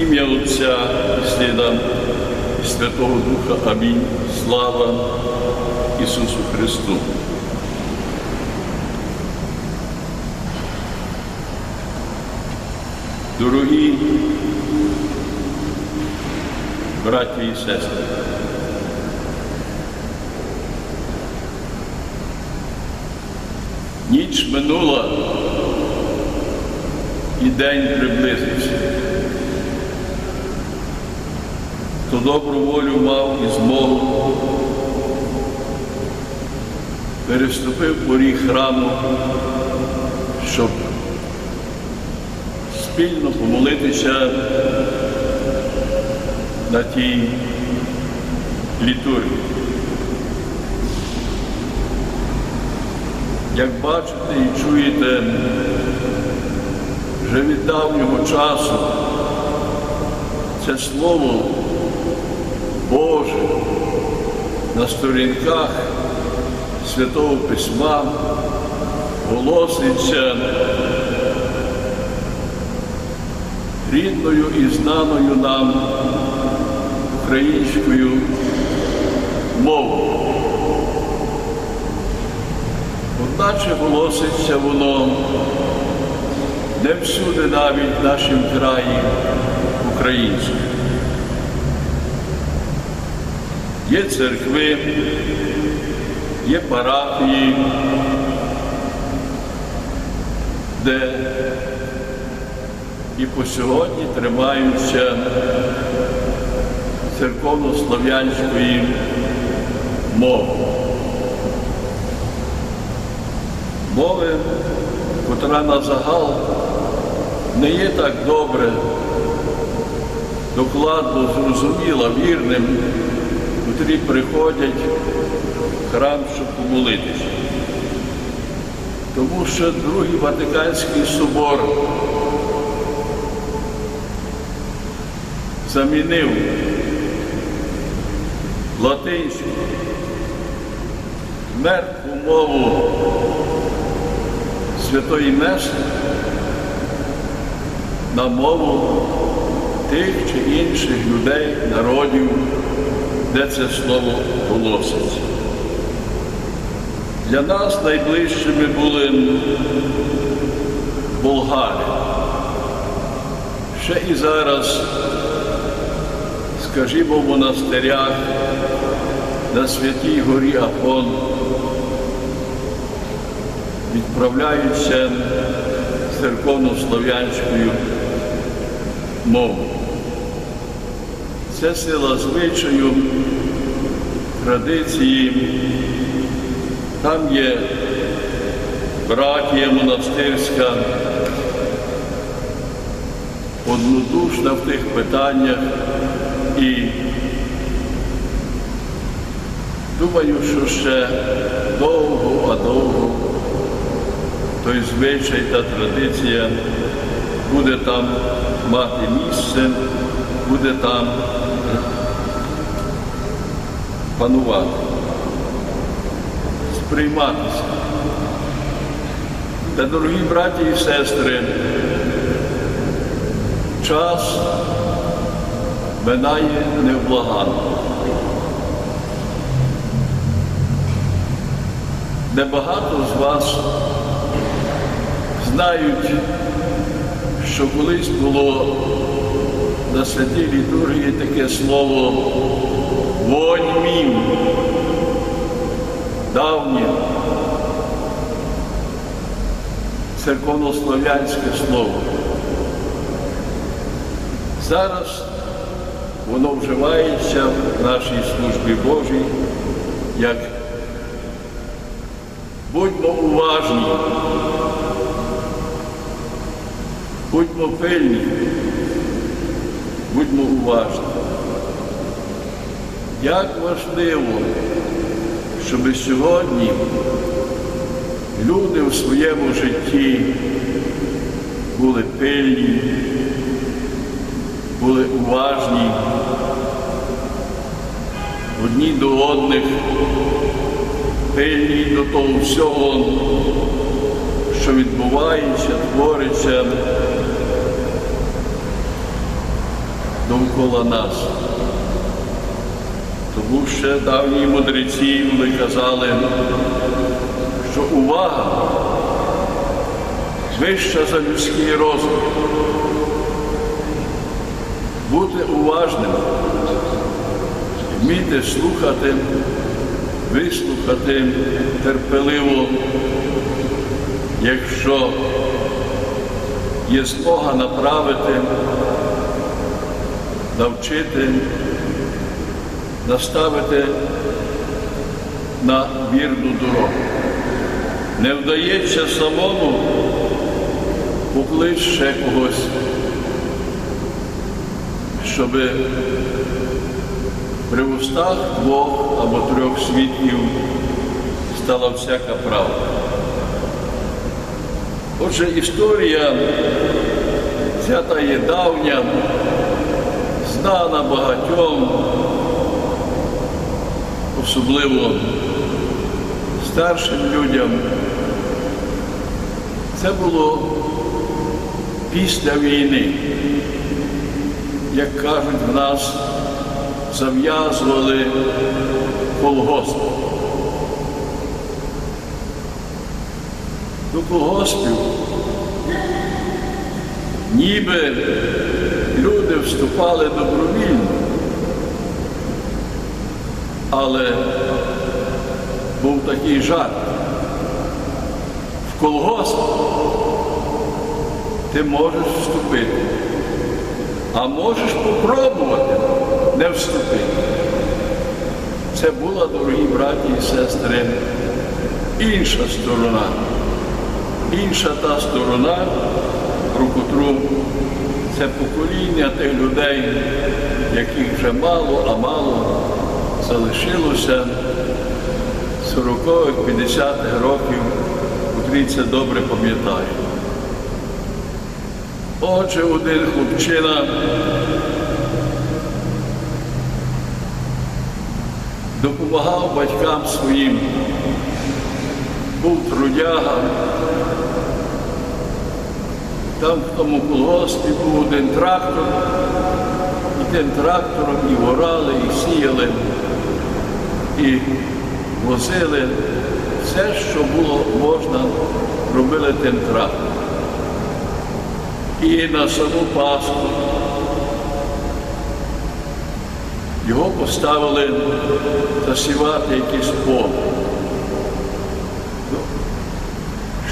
ім'я Отця і Сина і Святого Духа. Амінь. Слава Ісусу Христу. Дорогі браті і сестри, ніч минула і день приблизився. Хто добру волю мав і змогу, переступив поріг храму, щоб спільно помолитися на тій літургії. Як бачите і чуєте, вже від давнього часу це слово Боже на сторінках Святого Письма голоситься рідною і знаною нам українською мовою. Одначе голоситься воно не всюди навіть в нашому краї українською. Є церкви, є парафії, де і по сьогодні тримаються церковно-слов'янської мови. Мови, котра на загал не є так добре, докладно зрозуміла вірним, котрі приходять в храм, щоб помолитися. Тому що Другий Ватиканський собор замінив латинську мертву мову Святої Меси на мову тих чи інших людей, народів, де це слово голоситься. Для нас найближчими були болгари. Ще і зараз, скажімо, в монастирях на Святій горі Афон відправляються церковно-слов'янською мовою. Це сила звичаю, традиції. Там є братія монастирська, однодушна в тих питаннях і думаю, що ще довго, а довго той звичай та традиція буде там мати місце, буде там панувати, сприйматися. Та, дорогі браті і сестри, час минає невблаганно. Небагато з вас знають, що колись було на святій літургії таке слово вонь мім, давнє церковнослов'янське слово. Зараз воно вживається в нашій службі Божій як будьмо уважні, будьмо пильні, будьмо уважні. Як важливо, щоб сьогодні люди в своєму житті були пильні, були уважні одні до одних, пильні до того всього, що відбувається, твориться. довкола нас. Тому що давні мудреці вони казали, що увага вища за людський розум. Бути уважним, вміти слухати, вислухати терпеливо, якщо є змога направити, навчити, наставити на вірну дорогу. Не вдається самому, поклич ще когось, щоб при устах двох або трьох свідків стала всяка правда. Отже, історія ця є давня, знана багатьом, особливо старшим людям. Це було після війни. Як кажуть, в нас зав'язували колгосп. До колгоспів ніби люди вступали добровільно, але був такий жарт. В колгосп ти можеш вступити, а можеш попробувати не вступити. Це була, дорогі браті і сестри, інша сторона. Інша та сторона, про котру це покоління тих людей, яких вже мало, а мало залишилося 40-х, 50-х років, це добре пам'ятають. Отже, один хлопчина допомагав батькам своїм, був трудяга. Там в тому колгоспі був один трактор, і тим трактором і орали, і сіяли, і возили все, що було можна, робили тим трактором. І на саму Пасху його поставили засівати якийсь поле. Ну,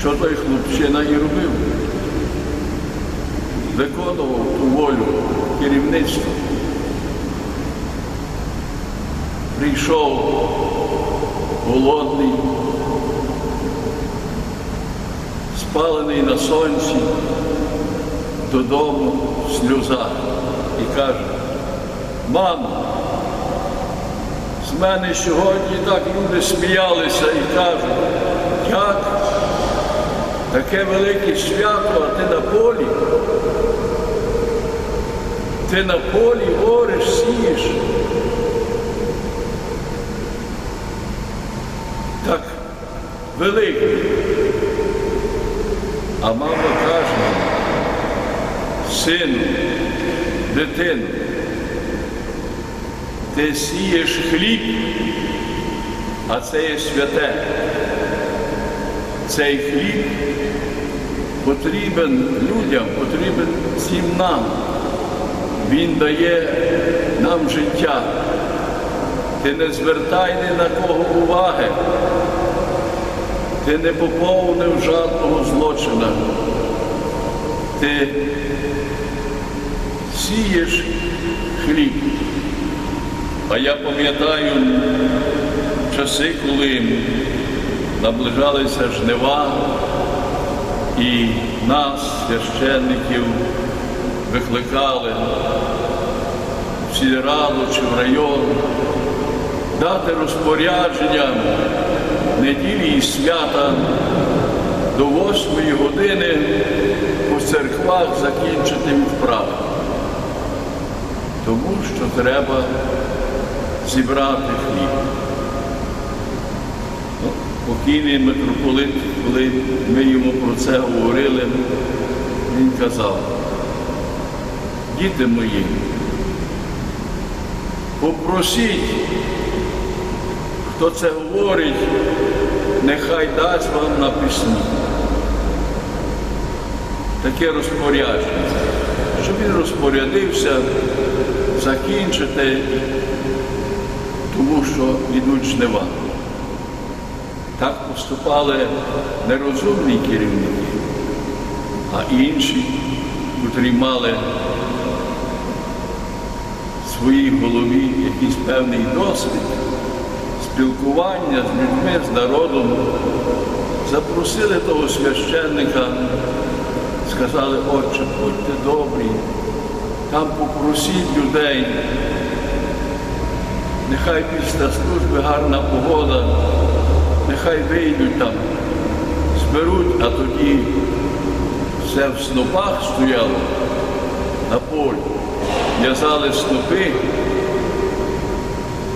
Що той хлопчина і робив? Виконував ту волю керівництва. Прийшов голодний, спалений на сонці, додому в сльозах і каже, мамо, з мене сьогодні так люди сміялися і кажуть, як таке велике свято, а ти на полі. Ти на полі ориш, сієш. Так великий. А мама каже, сину, дитину, ти сієш хліб, а це є святе. Цей хліб потрібен людям, потрібен всім нам. Він дає нам життя. Ти не звертай ні на кого уваги. Ти не поповнив жодного злочина. Ти сієш хліб. А я пам'ятаю часи, коли наближалися жнива, і нас, священників, викликали в сільраду чи в район, дати розпорядження неділі і свята до восьмої години по церквах закінчити відправи. Тому що треба зібрати хліб. Ну, Покійний митрополит, коли ми йому про це говорили, він казав, діти мої, Попросіть, хто це говорить, нехай дасть вам на письмі. Таке розпорядження, щоб він розпорядився закінчити, тому що йдуть жнива. Так поступали нерозумні керівники, а інші, котрі мали в своїй голові якийсь певний досвід спілкування з людьми, з народом, запросили того священника, сказали, отче, будьте добрі, там попросіть людей, нехай після служби гарна погода, нехай вийдуть там, зберуть, а тоді все в снопах стояло на полі, в'язали снопи,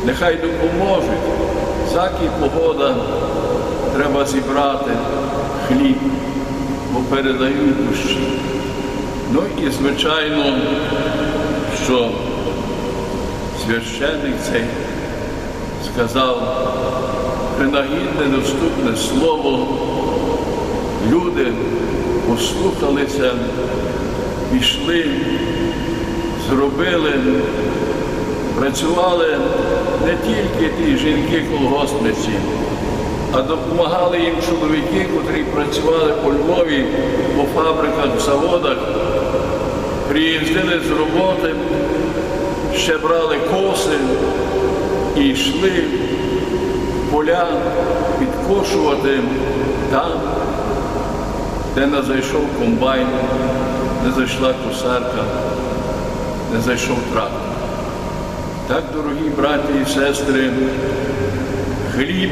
нехай допоможуть. Всякі погода треба зібрати хліб, бо передають душі. Ну і звичайно, що священник цей сказав принагідне доступне слово. Люди послухалися, пішли, зробили, працювали не тільки ті жінки-колгоспниці, а допомагали їм чоловіки, котрі працювали по Львові, по фабриках, заводах, приїздили з роботи, ще брали коси і йшли в поля підкошувати там, де не зайшов комбайн, не зайшла косарка, не зайшов трактор. Так, дорогі браті і сестри, хліб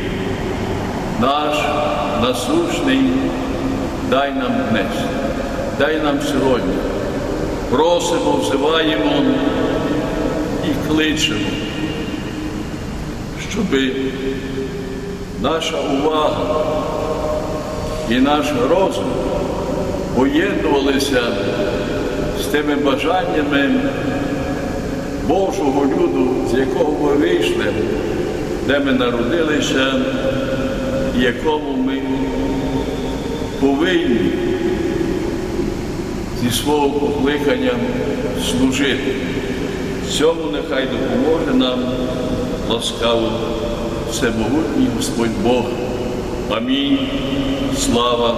наш насущний дай нам днес, дай нам сьогодні. Просимо, взиваємо і кличемо, щоб наша увага і наш розум поєднувалися з тими бажаннями Божого люду, з якого ми вийшли, де ми народилися, якому ми повинні зі свого покликання служити. Цьому нехай допоможе нам ласкаво всемогутній Господь Бог. Амінь. Слава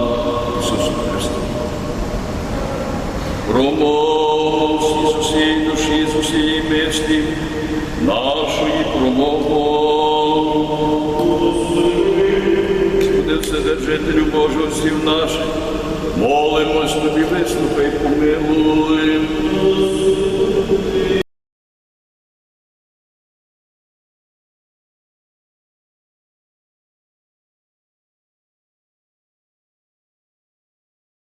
Ісусу Христу. Промов з душі, з усієї мислі, нашої. Господи, Вседержителю Божого всіх наших, молимось тобі, вислухай, помилуй.